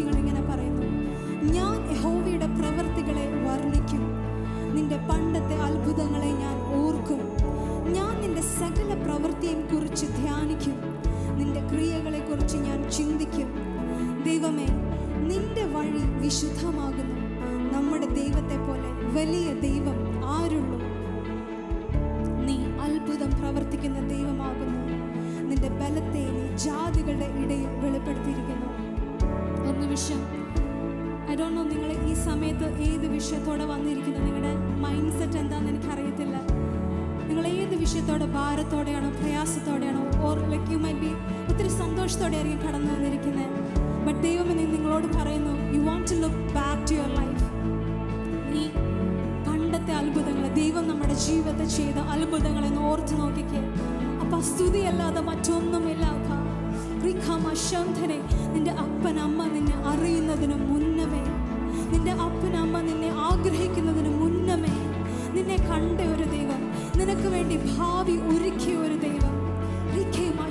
വാക്യങ്ങൾ ഇങ്ങനെ പറയുന്നു. ഞാൻ യഹോവയുടെ പ്രവൃത്തികളെ വർണിക്കും. നിന്റെ പണ്ടത്തെ അത്ഭുതങ്ങളെ ഞാൻ ഓർക്കും. ഞാൻ നിന്റെ സകല പ്രവൃത്തിയെയും കുറിച്ച് ധ്യാനിക്കും. നിന്റെ ക്രിയകളെ കുറിച്ച് ഞാൻ ചിന്തിക്കും. ദൈവമേ നിന്റെ വഴി വിശുദ്ധമാകുന്നു. നമ്മുടെ ദൈവത്തെ പോലെ വലിയ ദൈവം ആരുള്ളൂ? നീ അത്ഭുതം പ്രവർത്തിക്കുന്ന ദൈവമാകുന്നു. നിന്റെ ബലത്തെ നീ ജാതികളുടെ ഇടയിൽ വെളിപ്പെടുത്തിയിരിക്കുന്നു. നിമിഷം ഐ ഡോണ്ട് നോ നിങ്ങൾ ഈ സമയത്ത് ഏത് വിഷയത്തോടെ വന്നിരിക്കുന്നു. നിങ്ങളുടെ മൈൻഡ് സെറ്റ് എന്താണെന്ന് എനിക്കറിയത്തില്ല. നിങ്ങൾ ഏത് വിഷയത്തോടെ ഭാരത്തോടെയാണോ പ്രയാസത്തോടെയാണോ or like you may be ഒത്തിരി സന്തോഷത്തോടെ ആയിരിക്കും കടന്നു വന്നിരിക്കുന്നത് ബട്ട് ദൈവം നിങ്ങളോട് പറയുന്നു you want to look back to your life നീ പണ്ടത്തെ അത്ഭുതങ്ങൾ ദൈവം നമ്മുടെ ജീവിതത്തിൽ ചെയ്ത അത്ഭുതങ്ങളെന്ന് ഓർത്തു നോക്കിക്കേ. അപ്പം സ്തുതിയല്ലാതെ മറ്റൊന്നുമില്ല അപ്പ. റിഖാമ ശന്ധനെ നിന്റെ അപ്പൻ അമ്മ അറിയുന്നതിന് മുന്നമേ. നിന്റെ അപ്പനമ്മ നിന്നെ ആഗ്രഹിക്കുന്നതിന് മുന്നമേ. നിന്നെ കണ്ട ഒരു ദൈവം നിനക്ക് വേണ്ടി ഭാവി ഒരുക്കിയ ഒരു ദൈവം. റിഖാമ